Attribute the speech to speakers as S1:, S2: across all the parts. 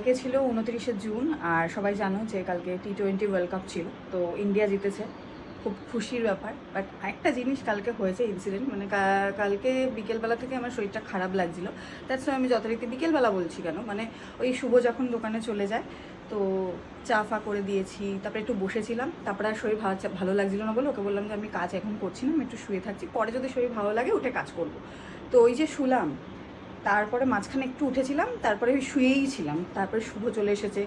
S1: কালকে ছিল উনত্রিশে জুন, আর সবাই জানো যে কালকে টি টোয়েন্টি ওয়ার্ল্ড কাপ ছিল, তো ইন্ডিয়া জিতেছে। খুব খুশির ব্যাপার বাট একটা জিনিস কালকে হয়েছে ইনসিডেন্ট মানে কালকে বিকেলবেলা থেকে আমার শরীরটা খারাপ লাগছিল। দ্যাটস আমি যথারীতি বিকেলবেলা বলছি কেন মানে ওই শুভ যখন দোকানে চলে যায়, তো চা ফা করে দিয়েছি, তারপরে একটু বসেছিলাম, তারপরে আর শরীর ভালো ভালো লাগছিল না বলে ওকে বললাম যে আমি কাজ এখন করছি না, আমি একটু শুয়ে থাকছি, পরে যদি শরীর ভালো লাগে উঠে কাজ করব। তো ওই যে শুলাম তারপরে মাঝখানে একটু উঠেছিলাম, তারপরে শুয়েই ছিলাম। তারপরে শুভ চলে এসেছে।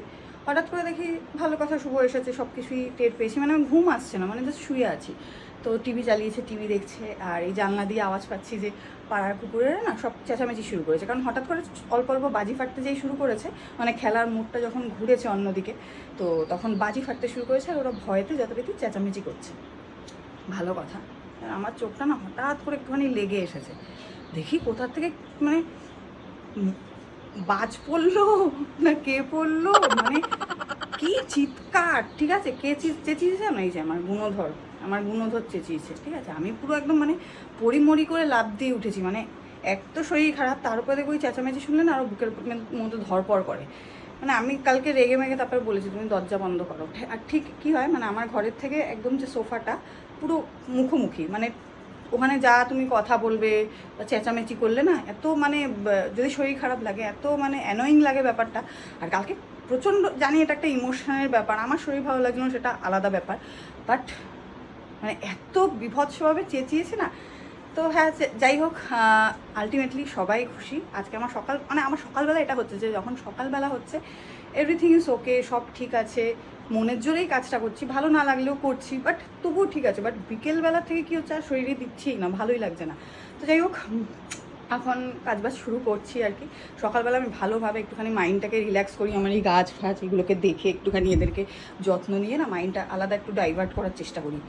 S1: হঠাৎ করে দেখি ভালো কথা, শুভ এসেছে সব কিছুই টের পেয়েছি। মানে ঘুম আসছে না মানে জাস্ট শুয়ে আছি। তো টিভি চালিয়েছে টিভি দেখছে, আর এই জানলা দিয়ে আওয়াজ পাচ্ছি যে পাড়ার কুকুরেরা না সব চেঁচামেচি শুরু করেছে। কারণ হঠাৎ করে অল্প অল্প বাজি ফাটতে যেই শুরু করেছে মানে খেলার মুডটা যখন ঘুরেছে অন্যদিকে, তো তখন বাজি ফাটতে শুরু করেছে আর ওরা ভয়েতে যথারীতি চেঁচামেচি করছে। ভালো কথা। আমার চোখটা না হঠাৎ করে একটুখানি লেগে এসেছে। দেখি কোথার থেকে মানে বাজ পড়ল না কে পড়ল? মানে কি চিৎকার? ঠিক আছে, কে চেঁচিয়েছে? না, এই যে আমার গুণধর আমার গুণধর চেঁচিয়েছে, ঠিক আছে? আমি পুরো একদম মানে পরিমরি করে লাভ দিয়ে উঠেছি মানে এক তো শরীর খারাপ, তার উপরে দেখো ওই চেঁচামেচি শুনলে না আরও বুকের মধ্যে ধরপর করে। মানে আমি কালকে রেগে মেগে তারপরে বলেছি, তুমি দরজা বন্ধ করো। আর ঠিক কি হয় মানে আমার ঘরের থেকে একদম যে সোফাটা পুরো মুখোমুখি মানে ওখানে যা তুমি কথা বলবে চেঁচামেচি করলে না এত মানে যদি শরীর খারাপ লাগে এত মানে অ্যানোয়িং লাগে ব্যাপারটা। আর কালকে প্রচণ্ড জানি এটা একটা ইমোশনের ব্যাপার আমার শরীর ভালো লাগল না, সেটা আলাদা ব্যাপার। বাট মানে এত বিভৎসভাবে চেঁচিয়েছে না তো হ্যাঁ যাই হোক আলটিমেটলি সবাই খুশি। আজকে আমার সকাল মানে আমার সকালবেলা এটা হচ্ছে যে যখন সকালবেলা হচ্ছে এভরিথিং ইজ ওকে সব ঠিক আছে। মনের জোরেই কাজটা করছি, ভালো না লাগলেও করছি বাট তবুও ঠিক আছে বাট বিকেলবেলা থেকে কি হচ্ছে, আর শরীরে দিচ্ছেই না, ভালোই লাগছে না। তো যাই হোক এখন কাজবাজ শুরু করছি আর কি। সকালবেলা আমি ভালোভাবে একটুখানি মাইন্ডটাকে রিল্যাক্স করি, আমার এই গাছ ফাছ, এগুলোকে দেখে একটুখানি এদেরকে যত্ন নিয়ে না মাইন্ডটা আলাদা একটু ডাইভার্ট করার চেষ্টা করি।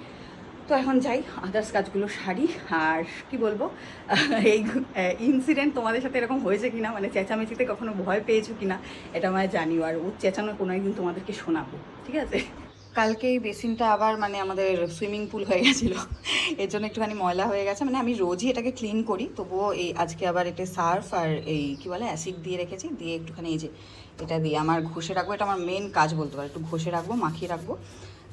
S1: তো এখন যাই আদার্স কাজগুলো সারি। আর কি বলব এই ইনসিডেন্ট তোমাদের সাথে এরকম হয়েছে কিনা মানে চেঁচামেচিতে কখনো ভয় পেয়েছ কিনা, এটা আমায় জানিও। আর ওর চেঁচানো কোনো একদিন তোমাদেরকে শোনাবো, ঠিক আছে? কালকে এই বেসিনটা আবার মানে আমাদের সুইমিং পুল হয়ে গেছিল। এর জন্য একটুখানি ময়লা হয়ে গেছে। মানে আমি রোজই এটাকে ক্লিন করি, তবুও এই আজকে আবার এটা সার্ফ আর এই কি বলে অ্যাসিড দিয়ে রেখেছি। দিয়ে একটুখানি এই যে এটা দিয়ে আমার ঘষে রাখব। এটা আমার মেন কাজ বলতে পারো, একটু ঘষে রাখব, মাখিয়ে রাখব।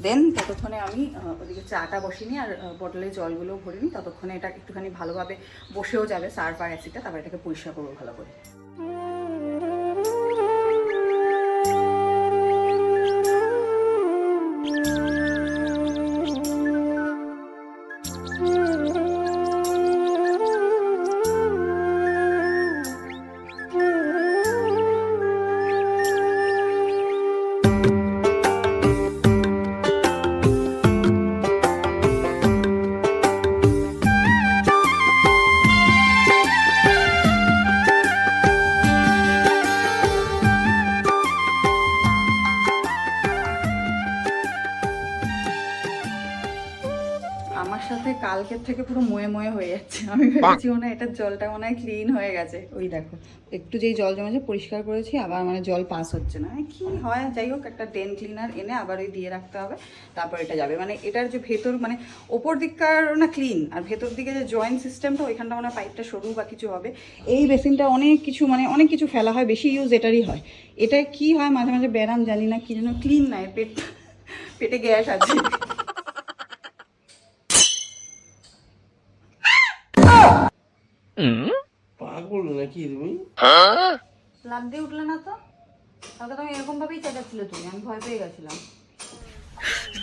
S1: দেন ততক্ষণে আমি ওদিকে চাটা বসিয়ে নিই আর বটলে জলগুলো নিই। ততক্ষণে এটা একটুখানি ভালোভাবে বসেও যাবে, সার্ফ আর অ্যাসিডটা তারপর এটাকে পরিষ্কার করব ভালো করে। থেকে পুরো ময়ে ময়ে হয়ে যাচ্ছে। আমি ভেবেছি মনে হয় এটার জলটা মনে হয় ক্লিন হয়ে গেছে। ওই দেখো একটু যেই জল জমেছে পরিষ্কার করেছি আবার মানে জল পাস হচ্ছে না। মানে কি হয় যাই হোক একটা ডেন ক্লিনার এনে আবার ওই দিয়ে রাখতে হবে তারপর এটা যাবে। মানে এটার যে ভেতর মানে ওপর দিককার না ক্লিন আর ভেতর দিকে যে জয়েন্ট সিস্টেমটা ওইখানটা মানে পাইপটা সরু বা কিছু হবে। এই বেসিনটা অনেক কিছু মানে অনেক কিছু ফেলা হয় বেশি ইউজ এটারই হয়। এটা কি হয় মাঝে মাঝে ব্যারাম জানি না কি যেন ক্লিন নাই পেট পেটে গ্যাস আছে।
S2: পাগল নাকি তুমি?
S1: লাভ দিয়ে উঠলে না তো? তাহলে তো আমি এরকম ভাবেই চেঁচাচ্ছিলে তুমি আমি ভয় পেয়ে গেছিলাম।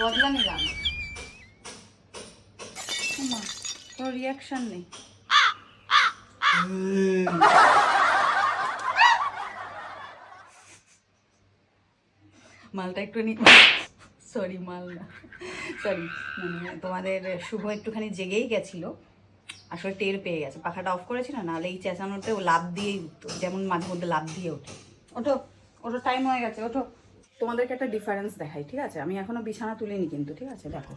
S1: বদলা নিলাম। কোনো রিয়াকশন নেই। মালটা একটু নি সরি মাল না। সরি মানে তোমাদের শুভ একটুখানি জেগেই গেছিল। আসলে টের পেয়ে গেছে। পাখাটা অফ করেছিল, নাহলে এই চেঁচানোতে ও লাভ দিয়েই উঠতো, যেমন মাঝে মধ্যে লাভ দিয়ে ওঠে। ওঠো ওঠো টাইম হয়ে গেছে, ওঠো। তোমাদেরকে একটা ডিফারেন্স দেখাই, ঠিক আছে? আমি এখনও বিছানা তুলিনি কিন্তু, ঠিক আছে? দেখো,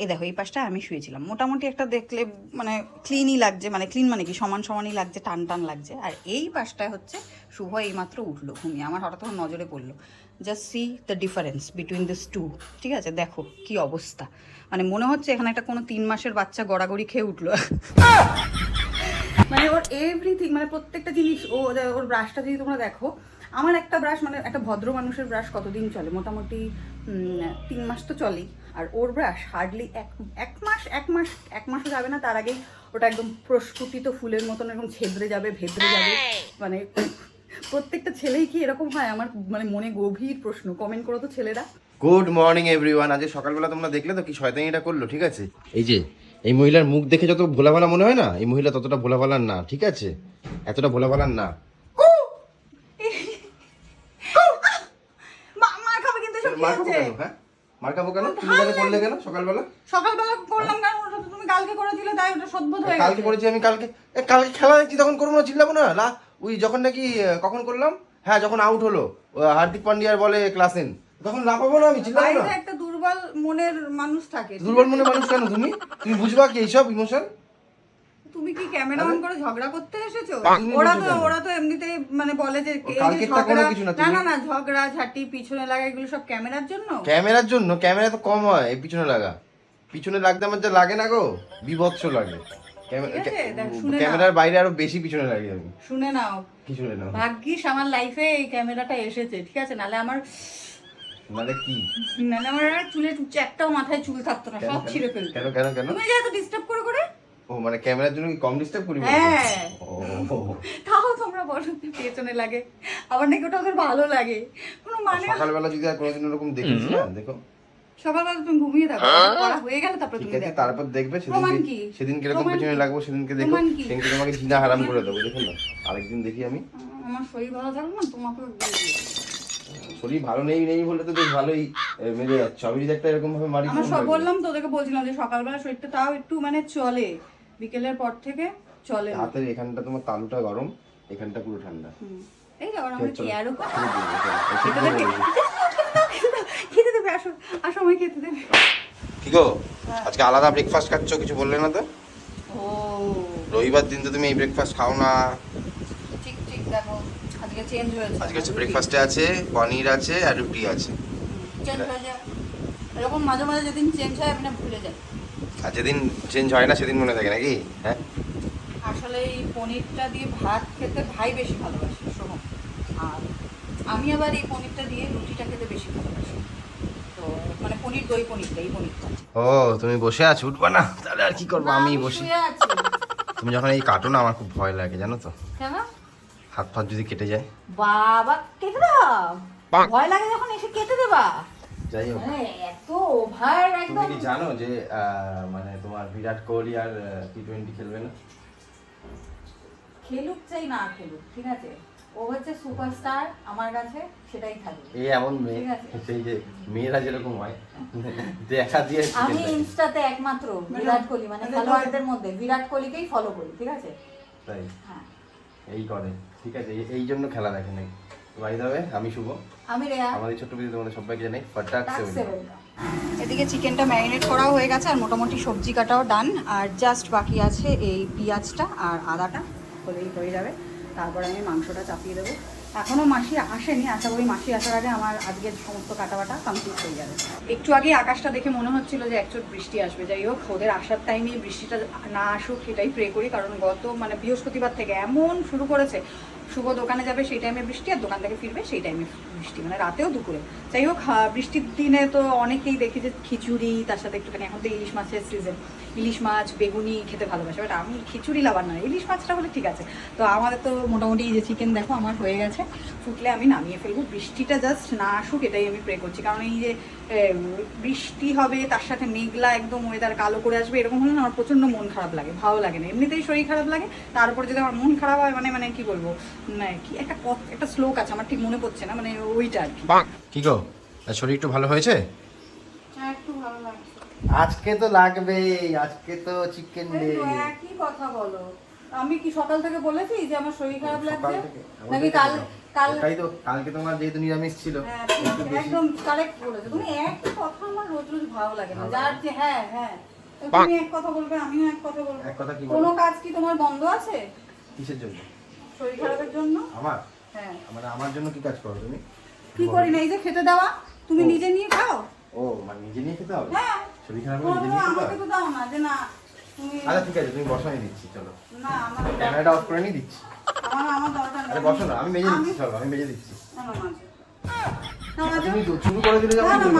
S1: এই দেখো, এই পাশটা আমি শুয়েছিলাম। মোটামুটি একটা দেখলে মানে ক্লিনই লাগছে মানে ক্লিন মানে কি? সমান সমানই লাগছে, টান টান লাগছে। আর এই পাশটায় হচ্ছে শুভ এইমাত্র উঠল, ঘুমিয়ে। আমার হঠাৎ নজরে পড়ল। Just see the difference between this two ঠিক আছে? দেখো কি অবস্থা। মানে মনে হচ্ছে এখানে একটা কোনো তিন মাসের বাচ্চা গড়াগড়ি খেয়ে উঠল। মানে ওর এভরিথিং মানে প্রত্যেকটা জিনিস, ও ওর ব্রাশটা যদি তোমরা দেখো, আমার একটা ব্রাশ মানে একটা ভদ্র মানুষের ব্রাশ কতদিন চলে? মোটামুটি তিন মাস তো চলেই। আর ওর ব্রাশ হার্ডলি এক এক মাস এক মাস, এক মাসও যাবে না। তার আগেই ওটা একদম প্রস্ফুটিত ফুলের মতন এরকম ছেদ্রে যাবে ভেদরে যাবে। মানে প্রত্যেকটা ছেলেই কি এরকম হয়? আমার মানে মনে গভীর প্রশ্ন। কমেন্ট করো তো ছেলেরা।
S3: গুড মর্নিং এভরিওয়ান আজ সকালবেলা তোমরা দেখলে তো কি শয়তানিটা করল ঠিক আছে? এই যে এই মহিলার মুখ দেখে যত ভোলা ভালা মনে হয় না এই মহিলা ততটা ভোলা ভালার না ঠিক আছে? এতটা ভোলা ভালার না
S1: মার খাবে
S3: কেন হ্যাঁ? মার খাব কেন? তুমি তাহলে করলে কেন সকালবেলা?
S1: সকালবেলা করলাম কারণ ওটা তুমি কালকে করে দিলে তাই ওটা সদ্বোধ হয়ে
S3: কালকে করেছি আমি কালকে। কালকে খেলা দেখছি তখন করব না চিল্লাবো না ওই যখন নাকি কখন করলাম? হ্যাঁ যখন আউট হলো। হার্দিক পান্ডিয়ার বলে ক্লাসেন। তখন লাফাবো না আমি চিল্লাবো না।
S1: একটা দুর্বল মনের মানুষ থাকে
S3: দুর্বল মনে মানুষ কেন তুমি? তুমি বুঝবা কি এইসব ইমোশন
S1: তুমি কি ক্যামেরা অন করে ঝগড়া করতে এসেছ? ওরা তো ওরা তো এমনিতেই মানে বলে যে
S3: না,
S1: না না ঝগড়া ঝাঁটি পিছনে লাগা এগুলো সব ক্যামেরার জন্য?
S3: ক্যামেরার জন্য ক্যামেরা তো কম হয় এই পিছনে লাগা। পিছনে লাগতে আমার যা লাগে না গো বিভৎস লাগে। ক্যামেরার বাইরে আরও বেশি পিছনে লাগে আমি।
S1: শুনে নাও।
S3: কি শুনে নাও।
S1: ভাগ্যিস আমার লাইফে এই ক্যামেরাটা এসেছে ঠিক আছে? নালে আমার
S3: মানে কি?
S1: নালে আমার আর চুলে টুচে একটাও মাথায় চুল থাকতো না সব ছিঁড়ে ফেলতো।
S3: কেন কেন কেন?
S1: তুমি যে এত ডিস্টার্ব করে করে।
S3: ও মানে ক্যামেরার জন্য কি কম ডিস্টার্ব করি
S1: হ্যাঁ।
S3: ও।
S1: তাও তোমরা বলো পেছনে লাগে। আবার নাকি ওটা ওদের ভালো লাগে। কোনো মানে
S3: সকালবেলা যদি আর কোনোদিন ওরকম দেখিস না দেখো।
S1: সকালবেলা তুমি ঘুমিয়ে থাকো পড়া হয়ে গেলে তারপরে তুমি দেখো।
S3: তারপর দেখবে সেদিন? সেদিন কীরকম পেছনে লাগবো সেদিনকে দেখো সেদিনকে তোমাকে জিনা হারাম করে দেবো দেখো না। আরেকদিন দেখি আমি।
S1: আমার শরীর ভালো থাকবে না তোমাকে
S3: শরীর ভালো নেই নেই বলে তো বেশ ভালোই মেরে যাচ্ছে। আমি যদি একটা এরকম ভাবে মারি
S1: আমার সব বললাম তো ওদেরকে বলছিলাম যে সকালবেলা শরীরটা তাও একটু মানে চলে। বিকেলের পর থেকে চলে
S3: হাতের এখানটা তোমার তালুটা গরম এখানটা পুরো ঠান্ডা।
S1: এই দেবে আসো আসো আমায় খেতে দেবে।
S3: কি গো? আজকে আলাদা ব্রেকফাস্ট খাচ্ছ কিছু বললে না তো?
S1: ও।
S3: রবিবার দিন তো তুমি এই ব্রেকফাস্ট খাও না।
S1: ঠিক ঠিক দেখো আজকে চেঞ্জ হয়েছে।
S3: আজকে হচ্ছে ব্রেকফাস্টে আছে পনির আছে আর রুটি আছে।
S1: চেঞ্জ হয়ে যায়। এরকম মাঝে মাঝে যেদিন চেঞ্জ হয় আমি না ভুলে যাই
S3: আর যেদিন চেঞ্জ হয় না সেদিন মনে থাকে নাকি? হ্যাঁ?
S1: আসলে এই পনিরটা দিয়ে ভাত খেতে ভাই বেশি ভালোবাসে সোহম আর আমি আবার এই পনিরটা দিয়ে রুটিটা খেতে বেশি ভালোবাসি। মানে পনির দই পনিরটা এই পনিরটা।
S3: ও তুমি বসে আছো? উঠবা না। তাহলে আর কি করব? আমি বসি।
S1: আছি।
S3: তুমি যখন এই কাটো না আমার খুব ভয় লাগে জানো তো।
S1: কেন?
S3: হাত ফাত যদি কেটে যায়।
S1: বাবা কেটে দাও। ভয় লাগে যখন এসে কেটে দেবা।
S3: যাই হোক।
S1: এত ওভার
S3: তুমি কি জানো যে মানে তোমার বিরাট কোহলি আর টি টোয়েন্টি খেলবে না?
S1: খেলুক চাই না খেলুক ঠিক আছে? ও হচ্ছে সুপারস্টার আমার কাছে সেটাই থাকবে।
S3: এই এমন মেয়ে সেই যে মেয়েরা যেরকম হয় দেখা দিয়ে
S1: আমি। ইনস্টাতে একমাত্র বিরাট কোহলি মানে খেলোয়াড়দের মধ্যে বিরাট কোহলিকেই ফলো করি ঠিক আছে?
S3: তাই?
S1: হ্যাঁ।
S3: এই করে ঠিক আছে এই- এই জন্য খেলা দেখে নাই। বাই দাবে আমি শুভ।
S1: আমি রেয়া।
S3: আমাদের ছোট্ট বিদ্যুৎ তোমাদের সবাইকে জানাই ফটাক
S1: এদিকে চিকেনটা ম্যারিনেট করাও হয়ে গেছে আর মোটামুটি সবজি কাটাও ডান আর জাস্ট বাকি আছে এই পেঁয়াজটা আর আদাটা হলেই হয়ে যাবে। তারপর আমি মাংসটা চাপিয়ে দেবো। এখনও মাসি আসেনি, আশা করি মাসি আসার আগে আমার আজকের সমস্ত কাটাবাটা কমপ্লিট হয়ে যাবে। একটু আগে আকাশটা দেখে মনে হচ্ছিল যে একচোট বৃষ্টি আসবে। যাই হোক, ওদের আসার টাইমে বৃষ্টিটা না আসুক, সেটাই প্রে করি। কারণ গত মানে বৃহস্পতিবার থেকে এমন শুরু করেছে, শুভ দোকানে যাবে সেই টাইমে বৃষ্টি আর দোকান থেকে ফিরবে সেই টাইমে বৃষ্টি মানে রাতেও দুপুরে। যাই হোক বৃষ্টির দিনে তো অনেকেই দেখি যে খিচুড়ি, তার সাথে একটুখানি, এখন তো ইলিশ মাছের সিজন ইলিশ মাছ, বেগুনি খেতে ভালোবাসে বাট আমি খিচুড়ি লাভার না। ইলিশ মাছটা হলে ঠিক আছে। তো আমাদের তো মোটামুটি যে চিকেন দেখো, আমার হয়ে গেছে। ফুটলে আমি নামিয়ে ফেলব। বৃষ্টিটা জাস্ট না আসুক, এটাই আমি প্রে করছি। কারণ এই যে বৃষ্টি হবে, তার সাথে মেঘলা একদম ওয়েদার কালো করে আসবে, এরকম হলে আমার প্রচণ্ড মন খারাপ লাগে, ভালো লাগে না। এমনিতেই শরীর খারাপ লাগে তারপর যদি আমার মন খারাপ হয় মানে মানে কি বলব? মানে কি, একটা একটা শ্লোক আছে, আমার ঠিক মনে পড়ছে না মানে ওইটা আর কি।
S3: কি গো? শরীর একটু ভালো হয়েছে?
S1: হ্যাঁ একটু ভালো লাগছে।
S3: আজকে তো লাগবে আজকে তো চিকেন ডে
S1: একই কথা বলো। আমি কি সকাল থেকে বলেছি যে আমার শরীর খারাপ লাগছে? নাকি কাল কাল
S3: তাই তো কালকে তোমার যেহেতু নিরামিষ ছিল।
S1: হ্যাঁ, একদম কারেক্ট বলেছ। তুমি একই কথা আমার রোজ রোজ ভালো লাগে না। যার যে হ্যাঁ হ্যাঁ। তুমি এক কথা বলবে আমিও এক কথা বলব।
S3: এক কথা কি
S1: কোনো কাজ কি তোমার বন্ধ আছে?
S3: কিসের জন্য?
S1: শরীর খারাপের জন্য?
S3: আমার?
S1: হ্যাঁ।
S3: মানে আমার জন্য কি কাজ করো তুমি?
S1: কি করি না? এই যে খেতে দেওয়া তুমি নিজে নিয়ে খাও?
S3: ও মানে নিজে নিয়ে খেতে হবে?
S1: হ্যাঁ।
S3: শরীর খারাপ হলে নিজে নিয়ে খেতে
S1: আমাকে
S3: হবে
S1: তো দাও না যে না তুমি
S3: আচ্ছা ঠিক আছে তুমি বসাই দিচ্ছি চলো।
S1: না আমার
S3: ক্যামেরাটা অফ করে নিয়ে দিচ্ছি।
S1: আমার আমার দরকার
S3: আরে
S1: নেই।
S3: বসো না আমি মেজে দিচ্ছি চলো আমি মেজে দিচ্ছি।
S1: না, না।
S3: তুমি শুরু করে দিলে যখন। আরে তুমি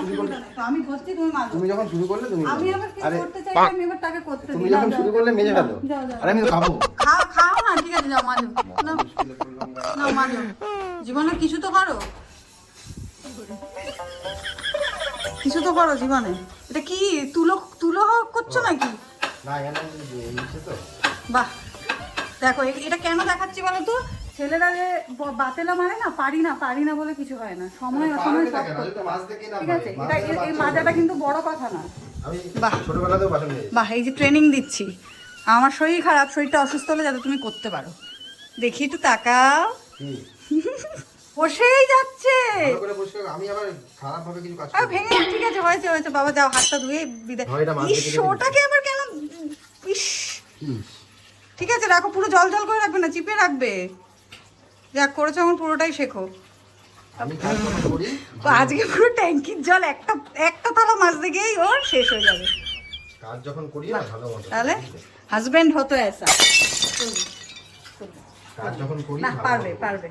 S3: শুরু করলে
S1: অসুবিধা নেই। তো আমি ধরছি তুমি মাঝে।
S3: তুমি যখন শুরু করলে তুমি
S1: আমি আবার কি করতে চাই আমি এবার তাকে করতে
S3: তুমি যখন শুরু করলে মেজে ফেলো। আরে আমি খাব।
S1: খাও খাও না ঠিক আছে যাও মাঝো না না মাঝো জীবনে কিছু তো করো। কিছু তো করো জীবনে। এটা কি তুলো তুলো করছ নাকি?
S3: না
S1: বাহ। দেখো এটা কেন দেখাচ্ছি বলো তো? ছেলেরা যে বাতেলা মারে না পারি না পারি না বলে কিছু হয় না। সময় সময় সব করতে।
S3: মাছ দেখে না
S1: ঠিক আছে এটা এই মাজাটা কিন্তু বড় কথা না। বাহ। এই যে ট্রেনিং দিচ্ছি। আমার শরীর খারাপ শরীরটা অসুস্থ হলে যাতে তুমি করতে পারো। দেখি একটু তাকাও। বসেই যাচ্ছে।
S3: আমি আবার খারাপ ভাবে কিছু কাজ
S1: ভেঙে ঠিক আছে হয়েছে হয়েছে। বাবা যাও হাতটা ধুয়ে বিদায় ইস ওটাকে আবার কেন ইস। ঠিক আছে রাখো পুরো জল জল করে রাখবে না? চিপে রাখবে? যা করেছ আমার পুরোটাই শেখো।
S3: আমি করি।
S1: তো আজকে পুরো ট্যাঙ্কির জল একটা একটা থালা মাছ দিকেই ওর শেষ হয়ে যাবে।
S3: কাজ যখন করি না ভালো মতো।
S1: তাহলে হাজবেন্ড হতো এসা
S3: কাজ যখন করি
S1: না পারবে পারবে।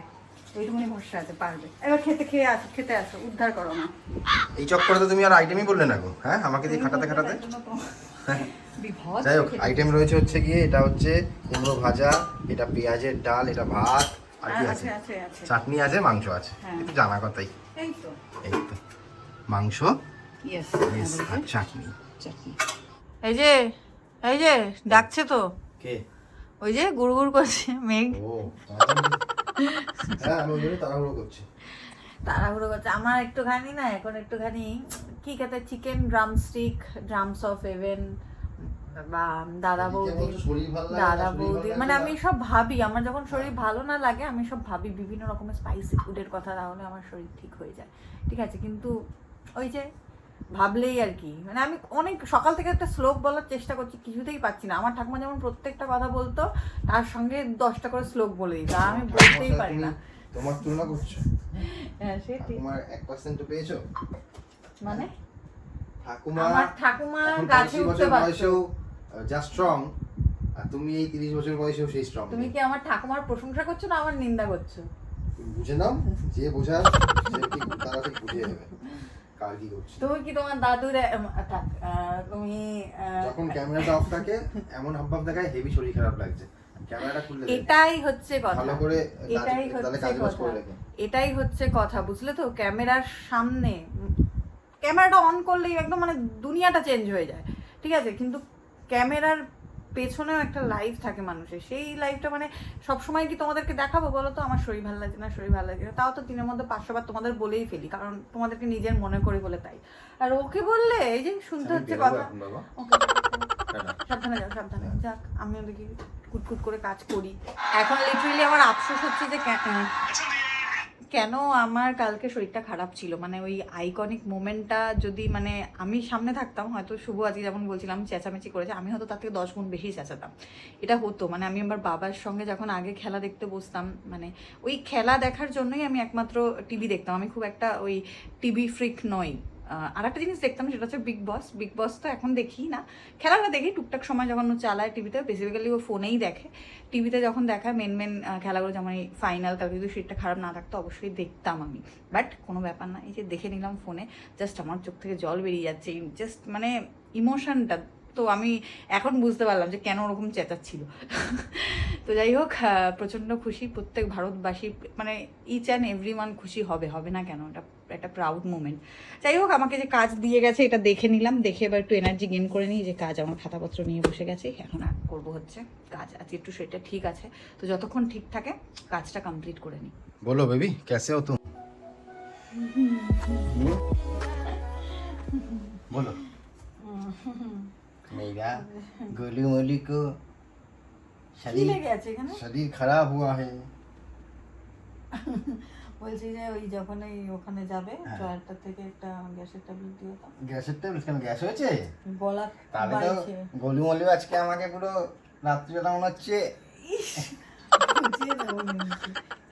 S1: ওইটুকুনি ভরসা আছে পারবে। এবার খেতে খেয়ে আসো খেতে আসো উদ্ধার করো না।
S3: এই চক্করে তো তুমি আর আইটেমই বললে না গো হ্যাঁ? আমাকে দিয়ে খাটাতে খাটাতে? যাই হোক আইটেম রয়েছে হচ্ছে গিয়ে এটা হচ্ছে কুমড়ো ভাজা এটা পেঁয়াজের ডাল এটা ভাত আর কি আছে চাটনি আছে মাংস আছে।
S1: হ্যাঁ।
S3: এটা জানা কথাই
S1: এই। তো।
S3: মাংস? আর চাটনি।
S1: এই যে এই যে ডাকছে তো।
S3: কে?
S1: ওই যে গুড় গুড় করছে মেঘ।
S3: হ্যাঁ আমি ওই জন্য তাড়াহুড়ো করছি।
S1: তাড়াহুড়ো করছে। আমার একটুখানি না এখন একটুখানি কি খেতে? চিকেন ড্রামস্টিক ড্রামস অফ এভেন দাদা বৌদি
S3: লাগে? না,
S1: দাদা বৌদি মানে আমি সব ভাবি আমার যখন শরীর ভালো না লাগে আমি সব ভাবি বিভিন্ন রকমের স্পাইসি ফুডের কথা তাহলে আমার শরীর ঠিক হয়ে যায়। ঠিক আছে কিন্তু ওই যে ভাবলেই আর কি মানে আমি অনেক সকাল থেকে একটা শ্লোক বলার চেষ্টা করছি কিছুতেই পাচ্ছি না। আমার ঠাকুমা যেমন প্রত্যেকটা কথা বলতো তার সঙ্গে দশটা করে শ্লোক বলে দিত আমি বলতেই পারি না।
S3: তুমি- তোমার তুলনা করছ?
S1: হ্যাঁ
S3: তোমার এক পার্সেন্ট পেয়েছ?
S1: মানে?
S3: ঠাকুমা
S1: আমার ঠাকুমা গাছে
S3: 85
S1: উঠতে পারতো
S3: যা স্ট্রং আর তুমি এই তিরিশ বছর বয়সেও সেই স্ট্রং
S1: তুমি কি আমার ঠাকুমার প্রশংসা করছ না আমার নিন্দা করছ?
S3: বুঝে নাও যে ঠিক তারা ঠিক বুঝে যাবে কার কি করছে।
S1: তুমি কি তোমার দাদুর তুমি
S3: যখন ক্যামেরাটা অফ থাকে এমন হাবভাব দেখায় হেভি শরীর খারাপ লাগছে। ক্যামেরাটা খুললে
S1: এটাই হচ্ছে কথা।
S3: ভালো করে
S1: এটাই হচ্ছে কথা। এটাই হচ্ছে কথা বুঝলে তো? ক্যামেরার সামনে ক্যামেরাটা অন করলেই একদম মানে দুনিয়াটা চেঞ্জ হয়ে যায়। ঠিক আছে? কিন্তু ক্যামেরার পেছনেও একটা লাইফ থাকে মানুষের। সেই লাইফটা মানে সবসময় কি তোমাদেরকে দেখাবো বলো তো? আমার শরীর ভালো লাগছে না শরীর ভালো লাগছে না। তাও তো দিনের মধ্যে পাঁচশো বার তোমাদের বলেই ফেলি কারণ তোমাদেরকে নিজের মনে করে বলে তাই। আর ওকে বললে এই যে শুনতে হচ্ছে কথা। সাবধানে যাও সাবধানে। যাক আমিও দেখি কুটকুট করে কাজ করি। এখন লিটারেলি আমার আফসোস হচ্ছে যে কেন আমার কালকে শরীরটা খারাপ ছিল? মানে ওই আইকনিক মোমেন্টটা যদি মানে আমি সামনে থাকতাম, হয়তো শুভ আজকে যেমন বলছিলাম, চেঁচামেচি করেছে, আমি হয়তো তার থেকে দশ গুণ বেশি চেঁচাতাম। এটা হতো। মানে আমি আমার বাবার সঙ্গে যখন আগে খেলা দেখতে বসতাম মানে ওই খেলা দেখার জন্যই আমি একমাত্র টিভি দেখতাম। আমি খুব একটা ওই টিভি ফ্রিক নই। আর একটা জিনিস দেখতাম, সেটা হচ্ছে বিগ বস বিগ বস তো এখন দেখি না। খেলাটা দেখি, টুকটাক সময় যখন ও চালায় টিভিতে বেসিক্যালি ও ফোনেই দেখে। টিভিতে যখন দেখায় মেন মেন খেলাগুলো যেমন এই ফাইনাল কালকে যদি শরীরটা খারাপ না থাকতো, অবশ্যই দেখতাম আমি। বাট কোনো ব্যাপার না, এই যে দেখে নিলাম ফোনে জাস্ট আমার চোখ থেকে জল বেরিয়ে যাচ্ছে। জাস্ট মানে ইমোশনটা তো আমি এখন বুঝতে পারলাম যে কেন ওরকম চেঁচাচ্ছিল। তো যাই হোক প্রচণ্ড খুশি প্রত্যেক ভারতবাসী মানে ইচ অ্যান্ড এভরি ওয়ান খুশি হবে হবে না কেন? এটা একটা প্রাউড মুমেন্ট যাই হোক আমাকে যে কাজ দিয়ে গেছে এটা দেখে নিলাম দেখে এবার একটু এনার্জি গেন করে নিই যে কাজ আমার খাতাপত্র নিয়ে বসে গেছি। এখন আর করব হচ্ছে কাজ আজকে একটু সেটা ঠিক আছে। তো যতক্ষণ ঠিক থাকে কাজটা কমপ্লিট করে নিই।
S3: বলো বেবি কেসে হতো
S1: বলো।
S3: মেরা
S1: গলি মলিকো শরীর
S3: শরীর খারাপ হওয়া হে।
S1: বলছি যে ওই যখন ওই ওখানে যাবে
S3: হ্যাঁ।
S1: জয়ারটা থেকে একটা গ্যাসের ট্যাবলেট
S3: গ্যাসের ট্যাবলেট? কেন গ্যাস হয়েছে?
S1: গলা
S3: তাহলে তো আজকে আমাকে পুরো রাত্রিবেলা মনে হচ্ছে।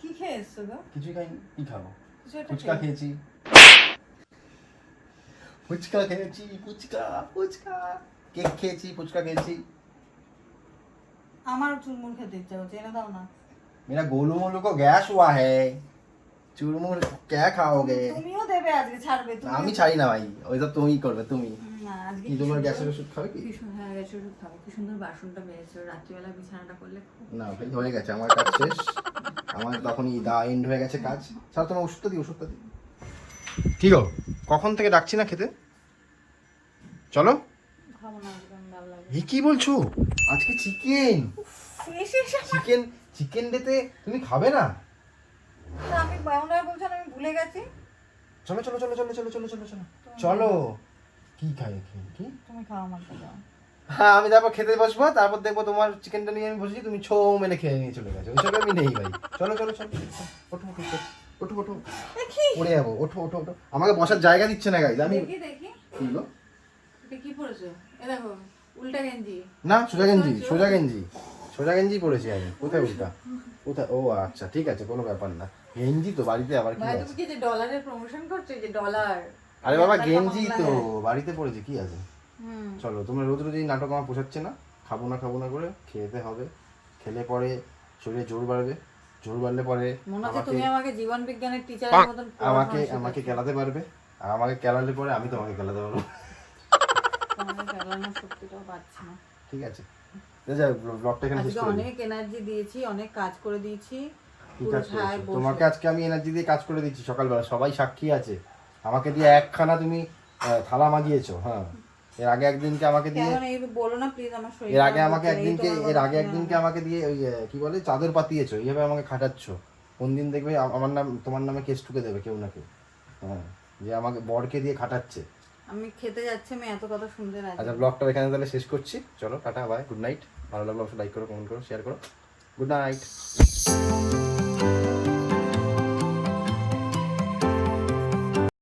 S1: কি খেয়ে এসছো গো?
S3: কিছু খাই কি খাব? ফুচকা খেয়েছি। ফুচকা খেয়েছি ফুচকা ফুচকা। কেক খেয়েছি ফুচকা খেয়েছি।
S1: আমার চুরমুর খেতে ইচ্ছা হচ্ছে এনে দাও না
S3: मेरा गोलू मोलू को गैस हुआ है চুরমুর क्या খাওগে
S1: তুমিও দেবে আজকে ছাড়বে তুমি
S3: আমি ছাড়ি না ভাই ওই তো তুমিই করবে তুমি
S1: না আজকে
S3: কি তোমার গ্যাসের ওষুধ খাবে কি
S1: কি সুন্দর হ্যাঁ গ্যাসের ওষুধ খাবো কি সুন্দর বাসনটা বেড়েছে রাত্রিবেলা বিছানাটা করলে খুব
S3: না ভাই হয়ে গেছে আমার কাজ শেষ আমার তখনই দা এন্ড হয়ে গেছে কাজ স্যার তোমার ওষুধটা দিই ওষুধটা দিই কি গো কখন থেকে ডাকছি না খেতে চলো এ কি বলছো? আজকে চিকেন চিকেন চিকেন ডেতে তুমি খাবে না?
S1: আমি বাউন্ডার বলছেন আমি ভুলে গেছি।
S3: চলো চলো চলো চলো চলো চলো চলো চলো। চলো। কি খাই কি কি?
S1: তুমি খাও আমার সাথে
S3: হ্যাঁ আমি তারপর খেতে বসবো তারপর দেখব তোমার চিকেনটা নিয়ে আমি বসেছি তুমি ছো মেনে খেয়ে নিয়ে চলে গেছো। ওইসব আমি নেই ভাই। চলো চলো চলো ওঠো ওঠো ওঠো ওঠো। ওঠো পড়ে যাব। ওঠো ওঠো ওঠো। আমাকে বসার জায়গা দিচ্ছে না গাইজ আমি
S1: দেখি দেখি।
S3: কি গো?
S1: কি পড়েছো? এ দেখো। উল্টা গেঞ্জি।
S3: না সোজা গেঞ্জি সোজা গেঞ্জি। সোজা গেঞ্জি পড়েছি আমি। কোথায় উল্টা? কোথায়? ও আচ্ছা ঠিক আছে কোনো ব্যাপার না। গেঞ্জি তো বাড়িতে আবার কি আছে?
S1: কি যে ডলারের প্রমোশন করছ যে ডলার?
S3: আরে বাবা গেঞ্জি তো
S1: হ্যাঁ।
S3: বাড়িতে পড়েছে কি আছে? চলো তোমরা রোজ রোজ এই নাটক আমার পোষাচ্ছে না? খাব না খাব না করে খেতে হবে। খেলে পরে শরীরে জোর বাড়বে। জোর বাড়লে পরে আমাকে
S1: তুমি আমাকে জীবন বিজ্ঞানের টিচারের মতন
S3: আমাকে আমাকে কেলাতে পারবে। আর আমাকে কেলালে পরে আমি তোমাকে কেলাতে পারব।
S1: তোমাকে শক্তিটাও পাচ্ছি না।
S3: ঠিক আছে। যাই ব্লগটা এখানে শেষ
S1: আজকে অনেক এনার্জি দিয়েছি অনেক কাজ করে দিয়েছি।
S3: কি
S1: পুরো
S3: কাজ করেছ?
S1: ছায় বসে-
S3: তোমাকে আজকে আমি এনার্জি দিয়ে কাজ করে দিচ্ছি সকালবেলা। সবাই সাক্ষী আছে। আমাকে দিয়ে একখানা তুমি থালা হ্যাঁ। এর আগে একদিনকে আমাকে দিয়ে
S1: বলো না প্লিজ আমার শরীর
S3: এর আগে আমাকে একদিনকে এর আগে একদিনকে আমাকে দিয়ে ওই কি বলে চাদর পাতিয়েছো এইভাবে আমাকে খাটাচ্ছ। কোন দিন দেখবে আমার নাম তোমার নামে কেস ঠুকে দেবে কেউ না কেউ। হ্যাঁ যে আমাকে বরকে দিয়ে খাটাচ্ছে।
S1: আমি খেতে যাচ্ছি আমি এত কথা শুনতে না
S3: আচ্ছা ব্লগটা এখানে তাহলে শেষ করছি। চলো টাটা বাই গুড নাইট ভালো লাগল অবশ্যই লাইক করো কমেন্ট করো শেয়ার করো। Good night